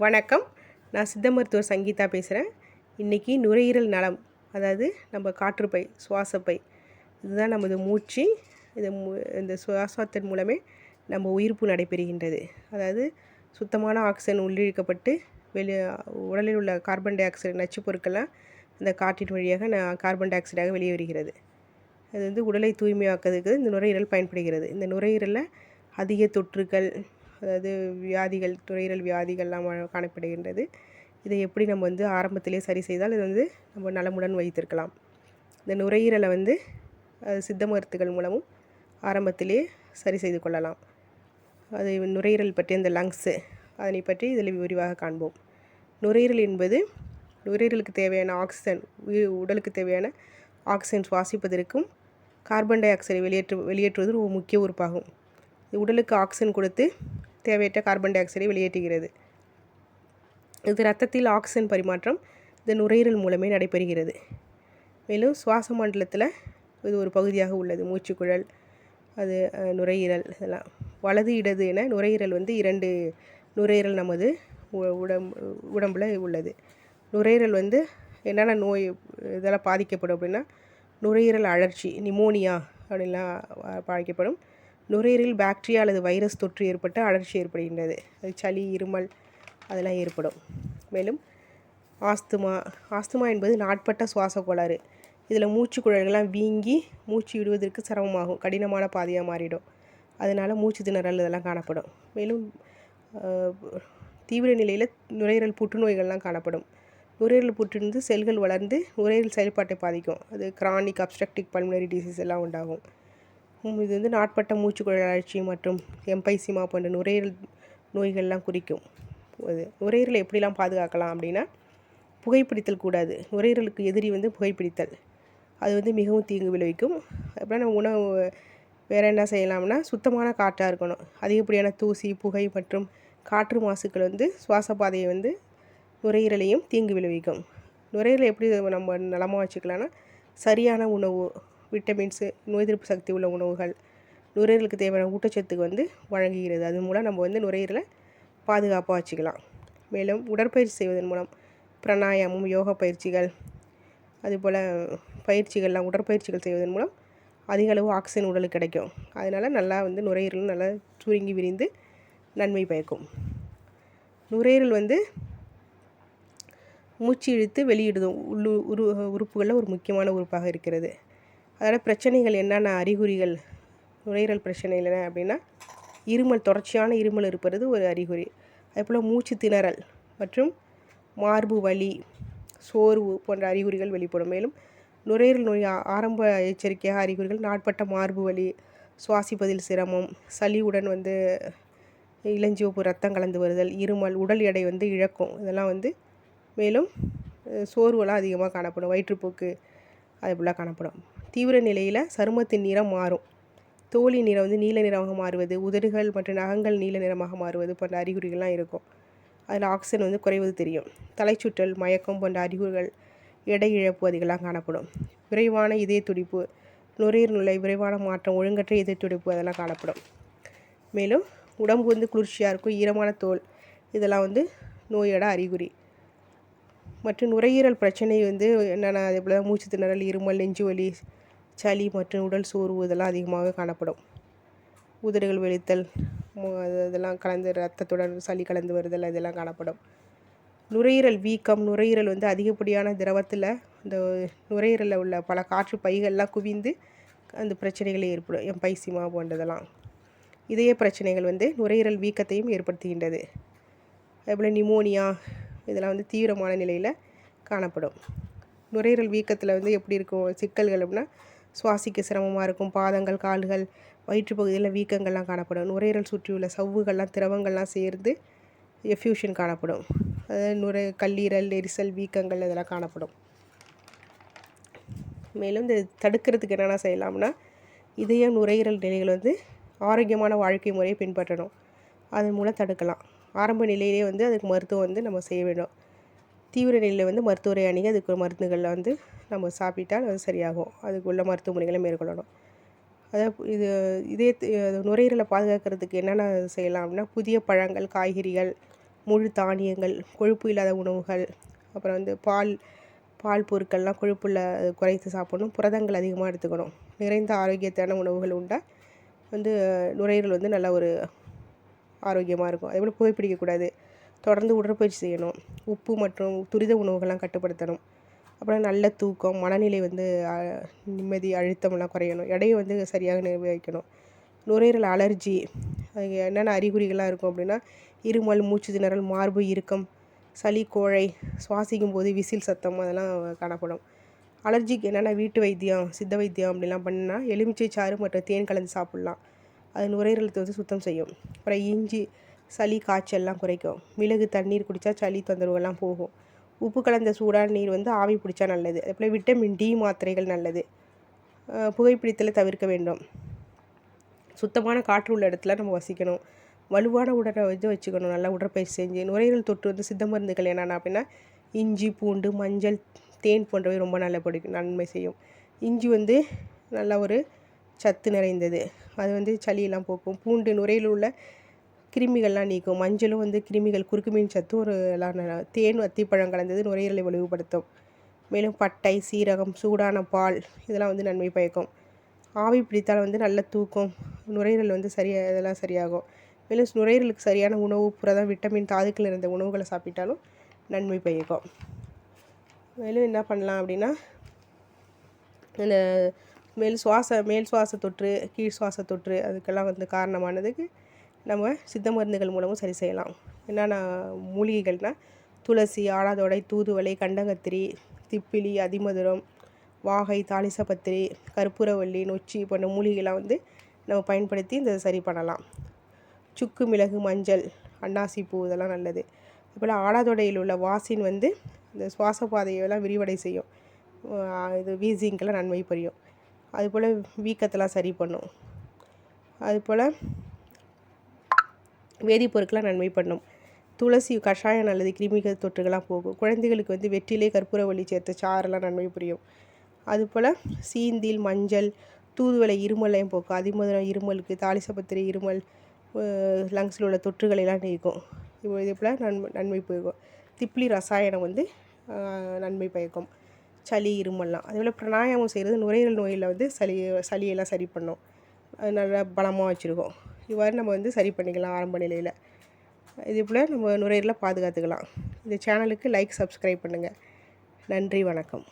வணக்கம். நான் சித்த மருத்துவர் சங்கீதா பேசுகிறேன் இன்றைக்கி நுரையீரல் நலம் அதாவது நம்ம காற்றுப்பை சுவாசப்பை இதுதான் நமது மூச்சு. இது மு இந்த சுவாசத்தின் மூலமே நம்ம உயிர்ப்பு நடைபெறுகின்றது. அதாவது சுத்தமான ஆக்சிஜன் உள்ளிழுக்கப்பட்டு வெளி உடலில் உள்ள கார்பன் டை ஆக்சைடு நச்சுப் பொருட்கள்லாம் இந்த காற்றின் வழியாக நான் கார்பன் டை ஆக்சைடாக வெளியே வருகிறது அது வந்து உடலை தூய்மையாக்குறதுக்கு இந்த நுரையீரல் பயன்படுகிறது. இந்த நுரையீரலில் அதிக தொற்றுகள் அதாவது வியாதிகள் நுரையீரல் வியாதிகள்லாம் காணப்படுகின்றது. இதை எப்படி நம்ம வந்து ஆரம்பத்திலே சரி செய்தால் இது வந்து நம்ம நலமுடன் வைத்திருக்கலாம். இந்த நுரையீரலை வந்து சித்த மருத்துகள் மூலமும் ஆரம்பத்திலே சரி செய்து கொள்ளலாம். அது நுரையீரல் பற்றி அந்த லங்ஸு அதனை பற்றி இதில் விரிவாக காண்போம். நுரையீரல் என்பது நுரையீரலுக்கு தேவையான ஆக்சிஜன் உயிர் உடலுக்கு தேவையான ஆக்சிஜன் சுவாசிப்பதற்கும் கார்பன் டை ஆக்சைடை வெளியேற்று வெளியேற்றுவது ஒரு முக்கிய உறுப்பாகும். இது உடலுக்கு ஆக்சிஜன் கொடுத்து தேவையற்ற கார்பன் டை ஆக்சைடை வெளியேற்றுகிறது. இது ரத்தத்தில் ஆக்சிஜன் பரிமாற்றம் இந்த நுரையீரல் மூலமே நடைபெறுகிறது. மேலும் சுவாச மண்டலத்தில் இது ஒரு பகுதியாக உள்ளது. மூச்சுக்குழல் அது நுரையீரல் இதெல்லாம். வலது இடது என நுரையீரல் வந்து இரண்டு நுரையீரல் நமது உடம் உடம்பில் உள்ளது. நுரையீரல் வந்து என்னென்ன நோய் இதெல்லாம் பாதிக்கப்படும் அப்படின்னா நுரையீரல் அழற்சி நிமோனியா அப்படின்லாம் பாதிக்கப்படும். நுரையீரல் பாக்டீரியா அல்லது வைரஸ் தொற்று ஏற்பட்டு அழற்சி ஏற்படுகின்றது. அது சளி இருமல் அதெல்லாம் ஏற்படும். மேலும் ஆஸ்துமா ஆஸ்துமா என்பது நாட்பட்ட சுவாச கோளாறு. இதில் மூச்சு குழல்கள்லாம் வீங்கி மூச்சு விடுவதற்கு சிரமமாகும். கடினமான பாதையாக மாறிடும். அதனால் மூச்சு திணறல் இதெல்லாம் காணப்படும். மேலும் தீவிர நிலையில் நுரையீரல் புற்றுநோய்கள்லாம் காணப்படும். நுரையீரல் புற்றுந்து செல்கள் வளர்ந்து நுரையீரல் செயல்பாட்டை பாதிக்கும். அது கிரானிக் அப்ஸ்ட்ரக்டிவ் பல்முனரி டிசீஸ் எல்லாம் உண்டாகும். இது வந்து நாட்பட்ட மூச்சுக்குழல் அழற்சி மற்றும் எம்பைசிமா போன்ற நுரையீரல் நோய்கள்லாம் குறிக்கும். அது நுரையீரலை எப்படிலாம் பாதுகாக்கலாம் அப்படின்னா புகைப்பிடித்தல் கூடாது. நுரையீரலுக்கு எதிரி வந்து புகைப்பிடித்தல். அது வந்து மிகவும் தீங்கு விளைவிக்கும். அப்புறம் நம்ம உணவு வேறு என்ன செய்யலாம்னா சுத்தமான காற்றாக இருக்கணும். அதிகப்படியான தூசி புகை மற்றும் காற்று மாசுக்கள் வந்து சுவாச பாதையை வந்து நுரையீரலையும் தீங்கு விளைவிக்கும். நுரையீரலை எப்படி நம்ம நலமாக வச்சுக்கலாம்னா சரியான உணவு விட்டமின்ஸு நோய் எதிர்ப்பு சக்தி உள்ள உணவுகள் நுரையீரலுக்கு தேவையான ஊட்டச்சத்துக்கு வந்து வழங்குகிறது. அது மூலம் நம்ம வந்து நுரையீரலை பாதுகாப்பாக வச்சுக்கலாம். மேலும் உடற்பயிற்சி செய்வதன் மூலம் பிராணாயாமம் யோகா பயிற்சிகள் அதுபோல் பயிற்சிகள்லாம் உடற்பயிற்சிகள் செய்வதன் மூலம் அதிக அளவு ஆக்சிஜன் உடலுக்கு கிடைக்கும். அதனால் நல்லா வந்து நுரையீரல் நல்லா சுருங்கி விரிந்து நன்மை பயக்கும். நுரையீரல் வந்து மூச்சு இழுத்து வெளியிடுதும் உள்ளு உரு உறுப்புகளில் ஒரு முக்கியமான உறுப்பாக இருக்கிறது. அதனால் பிரச்சனைகள் என்னென்ன அறிகுறிகள்? நுரையீரல் பிரச்சனை என்ன அப்படின்னா இருமல் தொடர்ச்சியான இருமல் இருப்பது ஒரு அறிகுறி. அதேபோல் மூச்சு திணறல் மற்றும் மார்பு வலி சோர்வு போன்ற அறிகுறிகள் வெளிப்படும். மேலும் நுரையீரல் நோய் ஆரம்ப எச்சரிக்கையாக அறிகுறிகள் நாட்பட்ட மார்பு வலி சுவாசிப்பதில் சிரமம் சளியுடன் வந்து இளஞ்சிவப்பு ரத்தம் கலந்து வருதல் இருமல் உடல் எடை வந்து இழக்கும். இதெல்லாம் வந்து மேலும் சோர்வெல்லாம் அதிகமாக காணப்படும். வயிற்றுப்போக்கு அது போல் காணப்படும். தீவிர நிலையில் சருமத்தின் நிறம் மாறும். தோலின் நிறம் வந்து நீல நிறமாக மாறுவது உதடுகள் மற்றும் நகங்கள் நீல நிறமாக மாறுவது போன்ற அறிகுறிகள்லாம் இருக்கும். அதில் ஆக்சிஜன் வந்து குறைவது தெரியும். தலைச்சுற்றல் மயக்கம் போன்ற அறிகுறிகள் எடை இழப்பு அதிகலாம் காணப்படும். விரைவான இதய துடிப்பு நுரையீரல் நிலை விரைவான மாற்றம் ஒழுங்கற்ற இதய துடிப்பு அதெல்லாம் காணப்படும். மேலும் உடம்பு வந்து குளிர்ச்சியாக இருக்கும் ஈரமான தோல் இதெல்லாம் வந்து நோயோட அறிகுறி. மற்றும் நுரையீரல் பிரச்சனை வந்து என்னென்ன அதே போல் மூச்சு திணறல் இருமல் நெஞ்சு வலி சளி மற்றும் உடல் சோர்வு இதெல்லாம் அதிகமாக காணப்படும். உதடுகள் வெளித்தல் அது- இதெல்லாம் கலந்து ரத்தத்துடன் சளி கலந்து வருதல் இதெல்லாம் காணப்படும். நுரையீரல் வீக்கம் நுரையீரல் வந்து அதிகப்படியான திரவத்தில் இந்த நுரையீரலில் உள்ள பல காற்று பைகள்லாம் குவிந்து அந்த பிரச்சனைகளை ஏற்படும் எம்பைசிமா போன்றதெல்லாம். இதய பிரச்சனைகள் வந்து நுரையீரல் வீக்கத்தையும் ஏற்படுத்துகின்றது. அதுபோல் நிமோனியா இதெல்லாம் வந்து தீவிரமான நிலையில் காணப்படும். நுரையீரல் வீக்கத்தில் வந்து எப்படி இருக்கும் சிக்கல்கள் அப்படின்னா சுவாசிக்க சிரமமாக இருக்கும். பாதங்கள் கால்கள் வயிற்று பகுதியில் வீக்கங்கள்லாம் காணப்படும். நுரையீரல் சுற்றியுள்ள சவ்வுகள்லாம் திரவங்கள்லாம் சேர்ந்து எஃப்யூஷன் காணப்படும். அதாவது நுரை கல்லீரல் எரிசல் வீக்கங்கள் இதெல்லாம் காணப்படும். மேலும் இந்த தடுக்கிறதுக்கு என்னென்ன செய்யலாம்னா இதயம் நுரையீரல் நிலைகள் வந்து ஆரோக்கியமான வாழ்க்கை முறையை பின்பற்றணும். அதன் மூலம் தடுக்கலாம். ஆரம்ப நிலையிலே வந்து அதுக்கு மருத்துவம் வந்து நம்ம செய்ய வேண்டும். தீவிர நிலையில் வந்து மருத்துவரை அணுகி அதுக்கு மருந்துகளில் வந்து நம்ம சாப்பிட்டால் அது சரியாகும். அதுக்குள்ள மருத்துவ முறைகளை மேற்கொள்ளணும். அதாவது இது இதே நுரையீரலை பாதுகாக்கிறதுக்கு என்னென்ன செய்யலாம் அப்படின்னா புதிய பழங்கள் காய்கறிகள் முழு தானியங்கள் கொழுப்பு இல்லாத உணவுகள் அப்புறம் வந்து பால் பால் பொருட்கள்லாம் கொழுப்புள்ள குறைத்து சாப்பிடணும். புரதங்கள் அதிகமாக எடுத்துக்கணும். நிறைந்த ஆரோக்கியத்தான உணவுகள் உண்டால் வந்து நுரையீரல் வந்து நல்ல ஒரு ஆரோக்கியமாக இருக்கும். அதே போல் புகைப்பிடிக்கக்கூடாது. தொடர்ந்து உடற்பயிற்சி செய்யணும். உப்பு மற்றும் துரித உணவுகள்லாம் கட்டுப்படுத்தணும். அப்புறம் நல்ல தூக்கம் மனநிலை வந்து நிம்மதி அழுத்தமெல்லாம் குறையணும். எடையை வந்து சரியாக நிர்வகிக்கணும். நுரையீரல் அலர்ஜி அது என்னென்ன அறிகுறிகள்லாம் இருக்கும் அப்படின்னா இருமல் மூச்சு திணறல் மார்பு இறுக்கம் சளி கோழை சுவாசிக்கும் போது விசில் சத்தம் அதெல்லாம் காணப்படும். அலர்ஜிக்கு என்னென்ன வீட்டு வைத்தியம் சித்த வைத்தியம் அப்படிலாம் பண்ணால் எலுமிச்சை சாறு மற்றும் தேன் கலந்து சாப்பிட்லாம். அது நுரையீரலத்தை வந்து சுத்தம் செய்யும். அப்புறம் இஞ்சி சளி காய்ச்சல்லாம் குறைக்கும். மிளகு தண்ணீர் குடித்தா சளி தொந்தரவுகள்லாம் போகும். உப்பு கலந்த சூடான நீர் வந்து ஆவி பிடிச்சா நல்லது. அதுபோல் விட்டமின் டி மாத்திரைகள் நல்லது. புகைப்பிடித்தலை தவிர்க்க வேண்டும். சுத்தமான காற்று உள்ள இடத்துல நம்ம வசிக்கணும். வலுவான உடலை வந்து வச்சுக்கணும். நல்லா உடற்பயிற்சி செஞ்சு நுரையீரல் தொற்று வந்து சித்த மருந்துகள் என்னென்ன அப்படின்னா இஞ்சி பூண்டு மஞ்சள் தேன் போன்றவை ரொம்ப நல்ல பிடிக்கும் நன்மை செய்யும். இஞ்சி வந்து நல்ல ஒரு சத்து நிறைந்தது. அது வந்து சளியெல்லாம் போக்கும். பூண்டு நுரையில் உள்ள கிருமிகள்லாம் நீக்கும். மஞ்சளும் வந்து கிருமிகள் குறுக்குமீன் சத்து ஒரு எல்லாம் தேன் அத்திப்பழம் கலந்தது நுரையீரலை வலுவுபடுத்தும். மேலும் பட்டை சீரகம் சூடான பால் இதெல்லாம் வந்து நன்மை பயக்கும். ஆவி பிடித்தால் வந்து நல்ல தூக்கம் நுரையீரல் வந்து சரியாக இதெல்லாம் சரியாகும். மேலும் நுரையீரலுக்கு சரியான உணவு புரதம் விட்டமின் தாதுக்கள் இருந்த உணவுகளை சாப்பிட்டாலும் நன்மை பயக்கும். மேலும் என்ன பண்ணலாம் அப்படின்னா இந்த மேல் சுவாச மேல் சுவாச தொற்று கீழ் சுவாச தொற்று அதுக்கெல்லாம் வந்து காரணமானதுக்கு நம்ம சித்த மருந்துகள் மூலமும் சரி செய்யலாம். என்னென்ன மூலிகைகள்னால் துளசி ஆடாதொடை தூதுவளை கண்டங்கத்திரி திப்பிலி அதிமதுரம் வாகை தாளிசப்பத்திரி கற்பூரவள்ளி நொச்சி போன்ற மூலிகைலாம் வந்து நம்ம பயன்படுத்தி இந்த சரி பண்ணலாம். சுக்கு மிளகு மஞ்சள் அன்னாசி பூ இதெல்லாம் நல்லது. அதுபோல் ஆடாதொடையில் உள்ள வாசின் வந்து இந்த சுவாச பாதையெல்லாம் விரிவடை செய்யும். இது வீசிங்கெல்லாம் நன்மை புரியும். அதுபோல் வீக்கத்தெல்லாம் சரி பண்ணும். அதுபோல் வேதிப்பொருட்களாக நன்மை பண்ணும். துளசி கஷாயம் அல்லது கிருமிகள் தொற்றுகள்லாம் போகும். குழந்தைகளுக்கு வந்து வெற்றிலே கற்பூரவள்ளி சேர்த்த சாரெல்லாம் நன்மை புரியும். அதுபோல் சீந்தில் மஞ்சள் தூதுவளை இருமலையும் போக்கும். அதிமதுரம் இருமலுக்கு தாலிசபத்திரி இருமல் லங்ஸில் உள்ள தொற்றுகளெல்லாம் நீக்கும். இதே போல் நன்மை நன்மை போகும். திப்ளி ரசாயனம் வந்து நன்மை பயக்கும். சளி இருமல்லாம். அதேபோல் பிராணாயாமம் செய்கிறது நுரையீரல் நோயில் வந்து சளி சளியெல்லாம் சரி பண்ணும். அது நல்லா பலமாக வச்சுருக்கோம். இவ்வாறு நம்ம வந்து சரி பண்ணிக்கலாம் ஆரம்ப நிலையில். இதே போல் நம்ம நுரையீரலை பாதுகாத்துக்கலாம். இந்த சேனலுக்கு லைக் சப்ஸ்கிரைப் பண்ணுங்கள் நன்றி வணக்கம்.